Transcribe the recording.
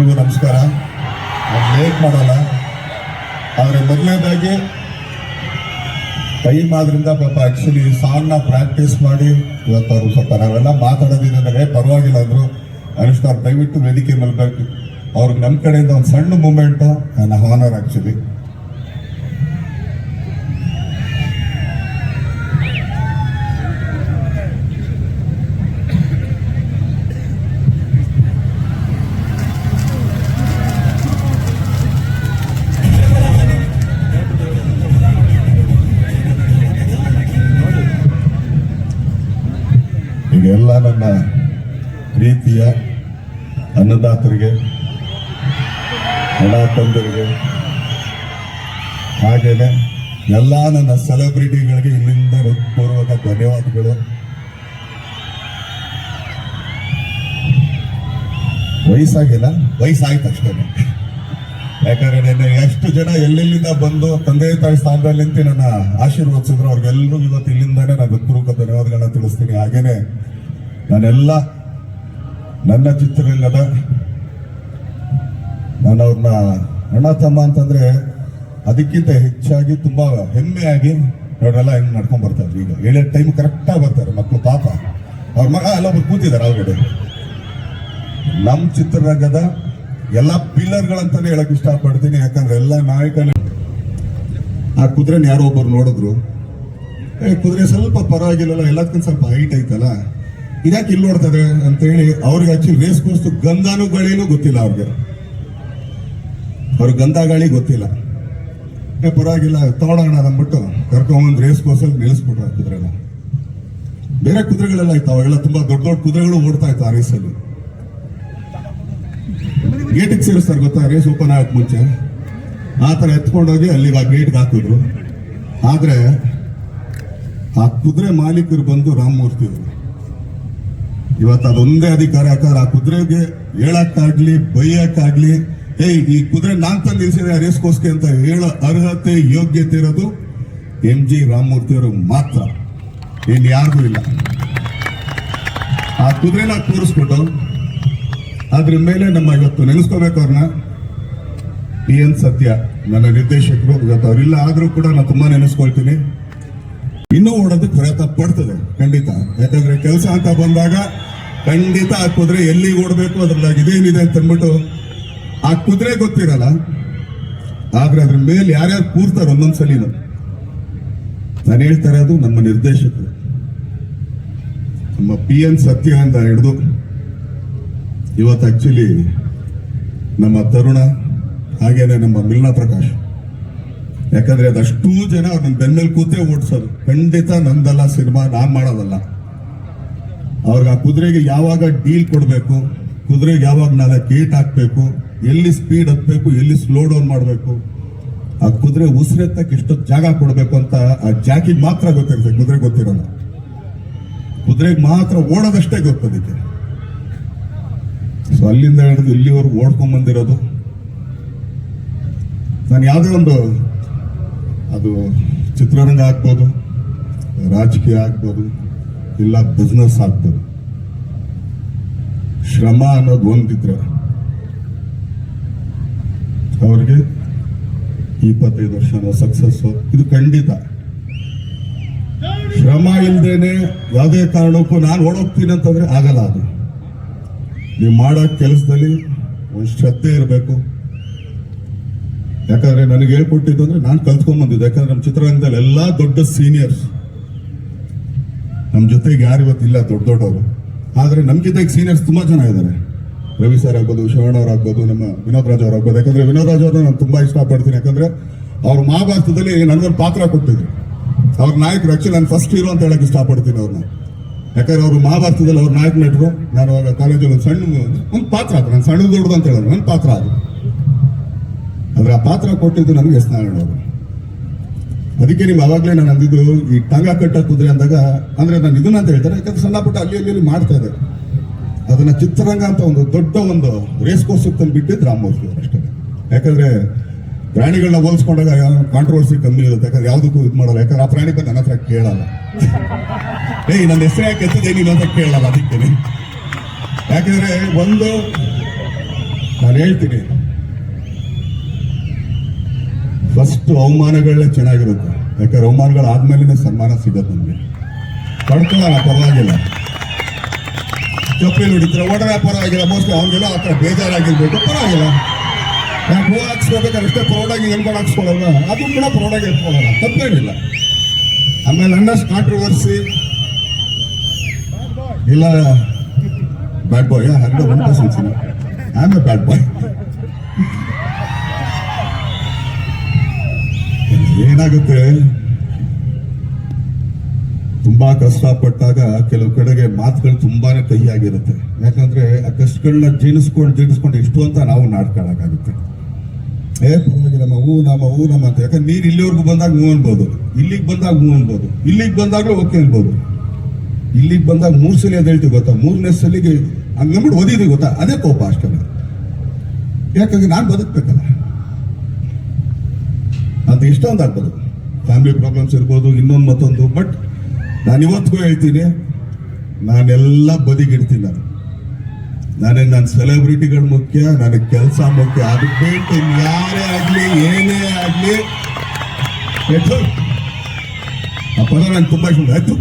ನಮಸ್ಕಾರ. ನಾನು ಲೇಟ್ ಮಾಡಲ್ಲ. ಆದರೆ ಮೊದಲನೇದಾಗಿ, ಟೈಮ್ ಆದ್ರಿಂದ ಪಾಪ ಆ್ಯಕ್ಚುಲಿ ಸಾಂಗ್ನ ಪ್ರಾಕ್ಟೀಸ್ ಮಾಡಿ ಇವತ್ತು ಅವರು ಸ್ವಲ್ಪ ನಾವೆಲ್ಲ ಮಾತಾಡೋದಿದ್ರೆ ಪರವಾಗಿಲ್ಲ ಅಂದರು. ಅವ್ರು ದಯವಿಟ್ಟು ವೇದಿಕೆ ಮೇಲೆ ಅವ್ರಿಗೆ ನಮ್ಮ ಕಡೆಯಿಂದ ಒಂದು ಸಣ್ಣ ಮೂಮೆಂಟು ನನ್ನ ಹಾನರ್ ಆಕ್ಚುಲಿ ನನ್ನ ಪ್ರೀತಿಯ ಅನ್ನದಾತರಿಗೆ ಹಣ ತಂದರಿಗೆ, ಹಾಗೇನೆ ಎಲ್ಲ ನನ್ನ ಸೆಲೆಬ್ರಿಟಿಗಳಿಗೆ ಇಲ್ಲಿಂದ ಹೃತ್ಪೂರ್ವಕ ಧನ್ಯವಾದಗಳು. ವಯಸ್ಸಾಗಿಲ್ಲ, ವಯಸ್ಸಾಯ್ತು ಅಷ್ಟೇ. ಯಾಕಂದ್ರೆ ನಿನ್ನೆ ಎಷ್ಟು ಜನ ಎಲ್ಲೆಲ್ಲಿಂದ ಬಂದು ತಂದೆ ತಾಯಿ ಸ್ಥಾನದಲ್ಲಿ ನಿಂತು ನನ್ನ ಆಶೀರ್ವದಿಸಿದ್ರು ಅವ್ರಿಗೆಲ್ಲರೂ ಇವತ್ತು ಇಲ್ಲಿಂದಾನೆ ನಾನು ಹೃತ್ಪೂರ್ವಕ ಧನ್ಯವಾದಗಳನ್ನ ತಿಳಿಸ್ತೀನಿ. ಹಾಗೇನೆ ನಾನೆಲ್ಲ ನನ್ನ ಚಿತ್ರರಂಗದ ನಾನು ಅವ್ರನ್ನ ಅಣ್ಣ ತಮ್ಮ ಅಂತಂದ್ರೆ ಅದಕ್ಕಿಂತ ಹೆಚ್ಚಾಗಿ ತುಂಬಾ ಹೆಮ್ಮೆಯಾಗಿ ಅವರೆಲ್ಲ ಹೆಂಗ್ ನಡ್ಕೊಂಡು ಬರ್ತಾರೆ ಈಗ ಏಳೇ ಟೈಮ್ ಕರೆಕ್ಟಾಗಿ ಬರ್ತಾರೆ ಮಕ್ಕಳು ಪಾಪ. ಅವ್ರ ಮಗ ಎಲ್ಲ ಒಬ್ರು ಕೂತಿದ್ದಾರೆ ಒಳಗಡೆ ನಮ್ಮ ಚಿತ್ರರಂಗದ ಎಲ್ಲ ಪಿಲ್ಲರ್ಗಳಂತಾನೆ ಹೇಳಕ್ ಇಷ್ಟಪಡ್ತೀನಿ, ಯಾಕಂದ್ರೆ ಎಲ್ಲ ನಾಯಕನ. ಆ ಕುದುರೆನ ಯಾರೋ ಒಬ್ಬರು ನೋಡಿದ್ರು. ಕುದುರೆ ಸ್ವಲ್ಪ ಪರವಾಗಿಲ್ಲಲ್ಲ ಎಲ್ಲದಕ್ಕಿಂತ ಸ್ವಲ್ಪ ಹೈಟ್ ಐತಲ್ಲ. ಇದ್ಯಾಕೆ ಇಲ್ಲಿ ನೋಡ್ತದೆ ಅಂತ ಹೇಳಿ ಅವ್ರಿಗೆ ಆಕ್ಚುಲಿ ರೇಸ್ ಕೋರ್ಸ್ ಗಂಧಾನು ಗಳಿನೂ ಗೊತ್ತಿಲ್ಲ ಅವ್ರಿಗೆ. ಅವ್ರಿಗೆ ಗಂಧ ಗಾಳಿ ಗೊತ್ತಿಲ್ಲ. ಪರವಾಗಿಲ್ಲ, ತಗೊಳೋಣ ಅಂದ್ಬಿಟ್ಟು ಕರ್ಕೊಂಬಂದು ರೇಸ್ ಕೋರ್ಸಲ್ಲಿ ನಿಲ್ಲಿಸ್ಬಿಟ್ರು ಆ ಕುದುರೆನ. ಬೇರೆ ಕುದುರೆಗಳೆಲ್ಲ ಇತ್ತು ಅವೆಲ್ಲ ತುಂಬಾ ದೊಡ್ಡ ದೊಡ್ಡ ಕುದುರೆಗಳು ಓಡ್ತಾ ಇತ್ತು ಆ ರೇಸಲ್ಲಿ ಗೇಟಿಗೆ ಸೇರಿಸ್ತಾರೆ ಗೊತ್ತಾ ರೇಸ್ ಓಪನ್ ಆಗಕ್ ಮುಂಚೆ. ಆ ಥರ ಎತ್ಕೊಂಡೋಗಿ ಅಲ್ಲಿ ಆ ಗೇಟ್ಗೆ ಹಾಕಿದ್ರು. ಆದರೆ ಆ ಕುದುರೆ ಮಾಲೀಕರು ಬಂದು ರಾಮಮೂರ್ತಿ ಅವರು ಇವತ್ತು ಅದೊಂದೇ ಅಧಿಕಾರ, ಯಾಕಂದ್ರೆ ಆ ಕುದುರೆಗೆ ಹೇಳಕ್ಕಾಗ್ಲಿ, ಬೈಯಕ್ಕಾಗ್ಲಿ ಏಯ್ ಈ ಕುದುರೆ ನಾನ್ ತಂದು ನಿಲ್ಸಿದೆ ರೇಸ್ಗೋಸ್ಕರ ಅಂತ ಹೇಳೋ ಅರ್ಹತೆ, ಯೋಗ್ಯತೆ ಇರೋದು ಎಂ ಜಿ ರಾಮಮೂರ್ತಿ ಅವರು ಮಾತ್ರ. ಇನ್ ಯಾರಿಗೂ ಇಲ್ಲ. ಆ ಕುದುರೆನ ಕೂರಿಸ್ಬಿಟ್ಟು ಅದ್ರ ಮೇಲೆ ನಮ್ಮ ಇವತ್ತು ನೆನೆಸ್ಕೋಬೇಕು ಅವ್ರನ್ನ. ಎನ್ ಸತ್ಯ, ನನ್ನ ನಿರ್ದೇಶಕರು, ಇವತ್ತು ಅವರಿಲ್ಲ ಆದ್ರೂ ಕೂಡ ನಾನು ತುಂಬಾ ನೆನೆಸ್ಕೊಳ್ತೀನಿ. ಇನ್ನೂ ಓಡೋದಕ್ಕೆ ಪ್ರಯತ್ನ ಪಡ್ತದೆ, ಖಂಡಿತ. ಯಾಕಂದ್ರೆ ಕೆಲಸ ಅಂತ ಬಂದಾಗ ಖಂಡಿತ ಆ ಕುದುರೆ ಎಲ್ಲಿ ಓಡಬೇಕು ಅದ್ರಲ್ಲಾಗ ಇದೇನಿದೆ ಅಂತ ಅಂದ್ಬಿಟ್ಟು ಆ ಕುದುರೆ ಗೊತ್ತಿರಲ್ಲ, ಆದ್ರೆ ಅದ್ರ ಮೇಲೆ ಯಾರ್ಯಾರು ಕೂರ್ತಾರೆ ಒಂದೊಂದ್ಸಲಿನ ನಾನು ಹೇಳ್ತಾ ಇರೋದು ನಮ್ಮ ನಿರ್ದೇಶಕರು. ನಮ್ಮ ಪಿ ಎನ್ ಸತ್ಯ ಅಂತ ಹಿಡಿದು, ಇವತ್ತು ಆಕ್ಚುಲಿ ನಮ್ಮ ತರುಣ, ಹಾಗೇನೆ ನಮ್ಮ ಮಿಲ್ನಾ ಪ್ರಕಾಶ್. ಯಾಕಂದ್ರೆ ಅದಷ್ಟು ಜನ ಅವ್ರನ್ನ ಬೆನ್ನಲ್ಲಿ ಕೂತೇ ಓಡಿಸೋದು. ಖಂಡಿತ ನಂದಲ್ಲ ಸಿನಿಮಾ, ನಾನು ಮಾಡೋದಲ್ಲ. ಅವ್ರಿಗೆ ಆ ಕುದುರೆಗೆ ಯಾವಾಗ ಡೀಲ್ ಕೊಡಬೇಕು, ಕುದುರೆಗೆ ಯಾವಾಗ ನಾಲ್ಕು ಗೇಟ್ ಹಾಕಬೇಕು, ಎಲ್ಲಿ ಸ್ಪೀಡ್ ಹತ್ಬೇಕು, ಎಲ್ಲಿ ಸ್ಲೋ ಡೌನ್ ಮಾಡಬೇಕು, ಆ ಕುದುರೆ ಉಸಿರೆತ್ತಕ್ಕೆ ಎಷ್ಟೊತ್ತು ಜಾಗ ಕೊಡಬೇಕು ಅಂತ ಆ ಜಾಕಿಗೆ ಮಾತ್ರ ಗೊತ್ತಿರುತ್ತೆ ಕುದುರೆ ಗೊತ್ತಿರಲ್ಲ. ಕುದುರೆಗೆ ಮಾತ್ರ ಓಡೋದಷ್ಟೇ ಗೊತ್ತದಕ್ಕೆ ಸೊ ಅಲ್ಲಿಂದ ಹಿಡಿದು ಇಲ್ಲಿವರೆಗೂ ಓಡ್ಕೊಂಡ್ ಬಂದಿರೋದು. ನಾನು ಯಾವುದೇ ಒಂದು ಅದು ಚಿತ್ರರಂಗ ಆಗ್ಬೋದು, ರಾಜಕೀಯ ಆಗ್ಬೋದು, ಇಲ್ಲ ಬಿಸ್ನೆಸ್ ಆಗ್ಬೋದು. ಶ್ರಮ ಅನ್ನೋದು ಒಂದಿದ್ರೆ. ಅವ್ರಿಗೆ ಇಪ್ಪತ್ತೈದು ವರ್ಷ ಸಕ್ಸಸ್ ಇದು ಖಂಡಿತ. ಶ್ರಮ ಇಲ್ದೇನೆ ಯಾವುದೇ ಕಾರಣಕ್ಕೂ ನಾನು ಓಡೋಗ್ತೀನಿ ಅಂತಂದ್ರೆ ಆಗಲ್ಲ ಅದು. ನೀವು ಮಾಡೋ ಕೆಲಸದಲ್ಲಿ ಒಂದು ಶ್ರದ್ಧೆ ಇರಬೇಕು. ಯಾಕಂದ್ರೆ ನನಗೆ ಹೇಳ್ಕೊಟ್ಟಿದ್ದು ಅಂದ್ರೆ ನಾನು ಕಲ್ತ್ಕೊಂಡ್ ಬಂದಿದ್ದೆ. ಯಾಕಂದ್ರೆ ನಮ್ಮ ಚಿತ್ರರಂಗದಲ್ಲಿ ಎಲ್ಲಾ ದೊಡ್ಡ ಸೀನಿಯರ್ಸ್ ನಮ್ಮ ಜೊತೆಗೆ ಯಾರು ಇವತ್ತಿಲ್ಲ ದೊಡ್ಡ ದೊಡ್ಡವರು. ಆದ್ರೆ ನಮ್ಮ ಜೊತೆಗೆ ಸೀನಿಯರ್ಸ್ ತುಂಬಾ ಜನ ಇದ್ದಾರೆ. ರವಿ ಸರ್ ಆಗ್ಬೋದು, ಶರಣ್ ಅವ್ರು ಆಗ್ಬೋದು, ನಮ್ಮ ವಿನೋದ್ ರಾಜ್ ಅವ್ರು ಆಗ್ಬೋದು. ಯಾಕಂದ್ರೆ ವಿನೋದ್ ರಾಜ್ ಅವ್ರನ್ನ ನಾನು ತುಂಬಾ ಇಷ್ಟಪಡ್ತೀನಿ. ಯಾಕಂದ್ರೆ ಅವ್ರ ಮಹಾಭಾರತದಲ್ಲಿ ನನಗೊಂದು ಪಾತ್ರ ಕೊಟ್ಟಿದ್ರು. ಅವ್ರ ನಾಯಕರು ಆ್ಯಕ್ಚುಲಿ ನಾನು ಫಸ್ಟ್ ಹೀರೋ ಅಂತ ಹೇಳಕ್ಕೆ ಇಷ್ಟಪಡ್ತೀನಿ ಅವ್ರನ್ನ ಯಾಕಂದ್ರೆ ಅವರು ಮಹಾಭಾರತದಲ್ಲಿ ಅವ್ರ ನಾಯಕ ನಟರು ನಾನು ಅವಾಗ ಕಾಲೇಜಲ್ಲಿ ಒಂದು ಸಣ್ಣ, ಒಂದು ಪಾತ್ರ ಅದು. ನಾನು ಸಣ್ಣ ದೊಡ್ಡದು ಅಂತ ಹೇಳಿದ್ರು ನನ್ನ ಪಾತ್ರ ಅದು. ಆದ್ರೆ ಆ ಪಾತ್ರ ಕೊಟ್ಟಿದ್ದು ನನಗೆ ಎಸ್ ನಾರಾಯಣ ಅವರು. ಅದಕ್ಕೆ ನಿಮ್ಗೆ ಅವಾಗಲೇ ನಾನು ಅಂದಿದ್ದು ಈ ಟಂಗ ಕಟ್ಟ ಕುದುರೆ ಅಂದಾಗ ಅಂದ್ರೆ ನಾನು ಇದನ್ನ ಅಂತ ಹೇಳ್ತಾರೆ ಯಾಕಂದ್ರೆ ಸಣ್ಣ ಪುಟ್ಟ ಅಲ್ಲಿ ಅಲ್ಲಿ ಇಲ್ಲಿ ಮಾಡ್ತಾ ಇದೆ ಅದನ್ನ ಚಿತ್ರರಂಗ ಅಂತ ಒಂದು ದೊಡ್ಡ ಒಂದು ರೇಸ್ ಕೋರ್ಸ್ ತಂದು ಬಿಟ್ಟಿದ್ದು ರಾಮಮೂರ್ತಿ ಅವರು ಅಷ್ಟೇ. ಯಾಕಂದ್ರೆ ಪ್ರಾಣಿಗಳನ್ನ ಹೋಲಿಸ್ಕೊಂಡಾಗ ಕಾಂಟ್ರವರ್ಸಿ ಕಮ್ಮಿ ಇರುತ್ತೆ ಯಾಕಂದ್ರೆ ಯಾವುದಕ್ಕೂ ಇದು ಮಾಡಲ್ಲ. ಯಾಕಂದ್ರೆ ಆ ಪ್ರಾಣಿ ನನ್ನ ಹತ್ರ ಕೇಳಲ್ಲ. ಏಯ್ ನನ್ನ ಹೆಸರು ಯಾಕೆ ಎತ್ತಿದೆ? ನೀನು ಅಂತ ಕೇಳಲ್ಲ ಅದಕ್ಕೆ ಯಾಕಂದ್ರೆ ಒಂದು ನಾನು ಹೇಳ್ತೀನಿ ಫಸ್ಟ್ ಅವಮಾನಗಳೇ ಚೆನ್ನಾಗಿರುತ್ತೆ. ಯಾಕಂದ್ರೆ ಅವಮಾನಗಳು ಆದ್ಮೇಲೆ ಸನ್ಮಾನ ಸಿಗತ್ತೆ ನಮಗೆ. ಪಡ್ಕೊಳ್ಳೋಣ, ಪರವಾಗಿಲ್ಲ. ಚಪ್ಪಲಿ ಹೊಡಿತಾರೆ? ಹೊಡೆದ್ರೆ ಪರವಾಗಿಲ್ಲ. ಮೋಸ್ಟ್ಲಿ ಅವನಿಗೆಲ್ಲ ಆ ಥರ ಬೇಜಾರಾಗಿರ್ಬೇಕು. ಪರವಾಗಿಲ್ಲ. ನಾನು ಹೂ ಹಾಕ್ಸ್ಕೋಬೇಕಾದ್ರೆ ಅಷ್ಟೇ ಪ್ರೌಡಾಗಿ ಎಲ್ಕೊಂಡು ಹಾಕ್ಸ್ಕೊಳ್ಳೋಣ ಅದು ಕೂಡ ಪ್ರೌಡಾಗಿ ಎತ್ಕೊಳ್ಳೋಣ ತಪ್ಪೇನಿಲ್ಲ. ಆಮೇಲೆ ಅನ್ನಷ್ಟು ಕಾಂಟ್ರವರ್ಸಿ ಇಲ್ಲ bad boy hundred one percent I bad boy ಏನಾಗುತ್ತೆ? ತುಂಬಾ ಕಷ್ಟಪಟ್ಟಾಗ ಕೆಲವು ಕಡೆಗೆ ಮಾತುಗಳು ತುಂಬಾನೇ ಕಹಿಯಾಗಿರುತ್ತೆ. ಯಾಕಂದ್ರೆ ಆ ಕಷ್ಟಗಳನ್ನ ಜೀರ್ಣಿಸ್ಕೊಂಡು ಜೀರ್ಣಿಸ್ಕೊಂಡು ಎಷ್ಟು ಅಂತ ನಾವು ನಾಡ್ಕೊಳ್ಳೋಕ್ಕಾಗುತ್ತೆ ಏ ನಮ್ಮ ಹೂ ನಮ್ಮ ಹೂ ನಮ್ಮ ಅಂತ. ಯಾಕಂದ್ರೆ ನೀರು ಇಲ್ಲಿವರೆಗೂ ಬಂದಾಗ ಹೂ ಅನ್ಬೋದು. ಇಲ್ಲಿಗೆ ಬಂದಾಗ ಹೂ ಅನ್ಬೋದು. ಇಲ್ಲಿಗೆ ಬಂದಾಗಲೂ ಓಕೆ ಅನ್ಬೋದು. ಇಲ್ಲಿಗೆ ಬಂದಾಗ ಮೂರು ಸಲ ಅಂತ ಹೇಳ್ತೀವಿ ಗೊತ್ತಾ? ಮೂರನೇ ಸಲಿಗೆ ಹಂಗಂದ್ಬಿಟ್ಟು ಓದಿದ್ವಿ ಗೊತ್ತಾ? ಅದೇ ಕೋಪ ಅಷ್ಟೇ. ಯಾಕಂದ್ರೆ ನಾನು ಬದುಕ್ಬೇಕಲ್ಲ. ಅದು ಇಷ್ಟೊಂದು ಆಗ್ಬೋದು. ಫ್ಯಾಮಿಲಿ ಪ್ರಾಬ್ಲಮ್ಸ್ ಇರ್ಬೋದು, ಇನ್ನೊಂದು ಮತ್ತೊಂದು ಬಟ್ ನಾನು ಇವತ್ತಿಗೂ ಹೇಳ್ತೀನಿ, ನಾನೆಲ್ಲ ಬದಿಗಿಡ್ತೀನಿ ನಾನು. ನನಗೆ ನನ್ನ ಸೆಲೆಬ್ರಿಟಿಗಳು ಮುಖ್ಯ ನನಗೆ ಕೆಲಸ ಮುಖ್ಯ, ಅದು ಬಿಟ್ಟು ಯಾರೇ ಆಗಲಿ, ಏನೇ ಆಗಲಿ ಆ ಪದ ನಂಗೆ ತುಂಬ ಇಷ್ಟ ಆಯ್ತು?